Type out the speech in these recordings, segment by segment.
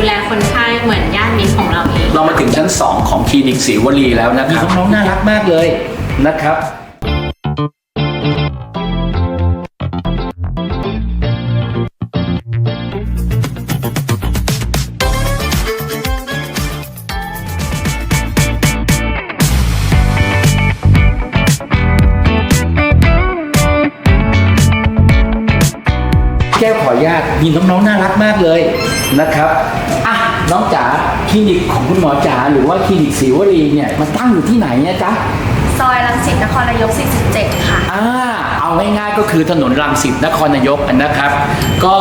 ดูแลคนไข้เหมือนญาติมิตรของเราเอง เรามาถึงชั้น 2 ของคลินิกศรีวลีแล้วนะครับน้องๆน่ารักมากเลยนะครับ แก้วขออนุญาตมีน้องๆน่ารักมากเลยนะครับอะน้องจ๋าคลินิกของคุณหมอจ๋าหรือว่าคลินิกศรีวลีเนี่ยมันตั้งอยู่ที่ไหนเนี่ยจ๊ะซอยรังสิตนครนายก 47 ค่ะ อ่าเอาง่ายๆก็คือถนนรังสิตนครนายกนะครับ ก็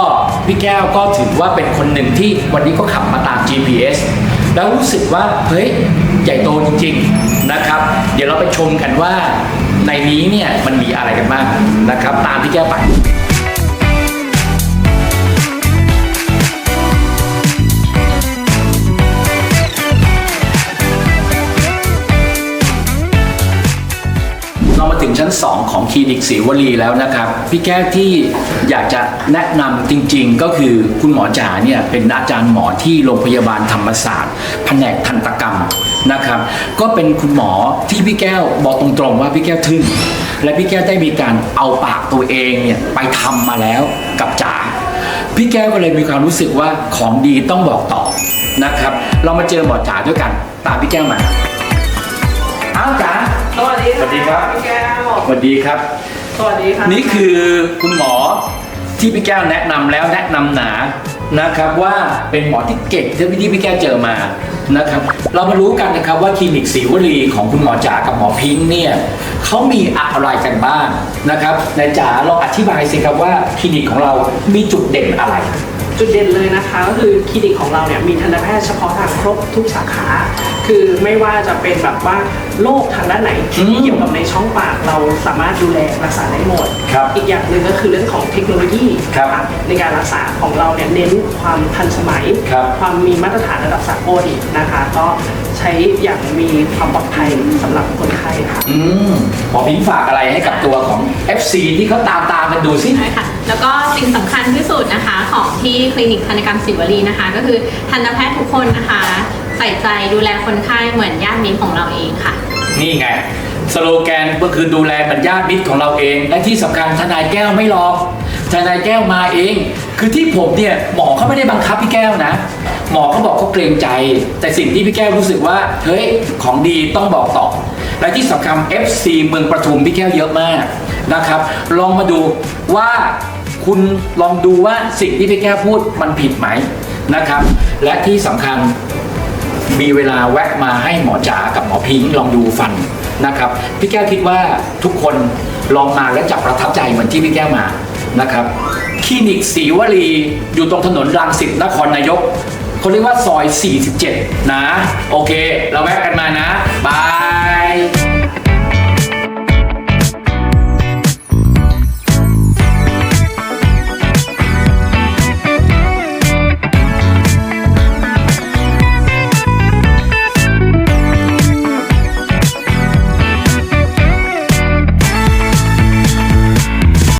พี่แก้วก็ถือว่าเป็นคนหนึ่งที่วันนี้ก็ขับมาตาม GPS แล้วรู้สึกว่าเฮ้ยใหญ่โตจริงๆนะครับ เดี๋ยวเราไปชมกันว่าในนี้เนี่ยมันมีอะไรกันบ้างนะครับ ตามพี่แก้วไป ของคลินิกศรีวลีแล้วนะครับ พี่แก้วที่อยากจะแนะนำจริงๆ ก็คือคุณหมอจ๋าเนี่ยเป็นอาจารย์หมอที่โรงพยาบาลธรรมศาสตร์ แผนกทันตกรรมนะครับ ก็เป็นคุณหมอที่พี่แก้วบอกตรงๆว่าพี่แก้วทึ่งและพี่แก้วได้มีการเอาปากตัวเองเนี่ยไปทำมาแล้วกับจ๋า พี่แก้วก็เลยมีความรู้สึกว่าของดีต้องบอกต่อนะครับ เรามาเจอหมอจ๋าด้วยกัน ตามพี่แก้วมา อ้าวจ๋า สวัสดีสวัสดีครับ พี่แก้วสวัสดีครับ สวัสดีค่ะนี่คือคุณหมอที่พี่แก้วแนะนำแล้วแนะนำหนานะครับว่าเป็นหมอที่เก่งที่พี่พี่แก้วเจอมานะครับเรามารู้กันนะครับว่าคลินิกศรีวลีของคุณหมอจ๋ากับหมอพิงค์เนี่ยเขามีอะไรกันบ้างนะครับนายจ๋าลองอธิบายสิครับว่าคลินิกของเรามีจุดเด่นอะไร จุดเด่นเลยนะคะก็คือคลินิกของเราเนี่ยมีทันตแพทย์เฉพาะทางครบทุกสาขา คือไม่ว่าจะเป็นแบบว่าโรคทางด้านไหนอืที่มเกี่ยวกับในช่องปากเราสามารถดูแลรักษาได้หมด ครับอีกอย่างหนึ่งก็คือเรื่องของเทคโนโลยีครับนะะในการรักษาของเราเนี่ยเน้นความทันสมัย ครับ ความมีมาตรฐานระดับสากลนะคะ ก็ใช้อย่างมีความปลอดภัยสำหรับคนไข้ค่ะ อืมหมอพิงค์ฝากอะไรให้กับตัวของ FC ที่เขาตามตามๆกันดูสิ ใช่ค่ะแล้วก็สิ่งสำคัญที่สุดนะคะของที่คลินิกธัญกรรมศิวลีนะคะ ก็คือทันตแพทย์ทุกคนนะคะ ใส่ใจดูแลคนไข้เหมือนญาติมิตรของเราเองค่ะ นี่ไง สโลแกนก็คือดูแลบรรยาติมิตรของเราเอง และที่สำคัญทนายแก้วไม่รอกทนายแก้วมาเอง คือที่ผมเนี่ยหมอเขาไม่ได้บังคับพี่แก้วนะ หมอเขาบอกเขาเกรงใจ แต่สิ่งที่พี่แก้วรู้สึกว่าเฮ้ยของดีต้องบอกต่อ และที่สำคัญ FC เมืองประทุมพี่แก้วเยอะมากนะครับ ลองมาดูว่า คุณลองดูว่าสิ่งที่พี่แก้วพูดมันผิดไหมนะครับ และที่สำคัญมีเวลาแวะมาให้หมอจ๋ากับหมอพิงลองดูฟันนะครับพี่แก้วคิดว่าทุกคนลองมาและจับประทับใจเหมือนที่พี่แก้วมานะครับคลินิกศรีวลีอยู่ตรงถนนรังสิตนครนายกเขาเรียกว่าซอย 47 นะ โอเค เราแวะกันมานะ บาย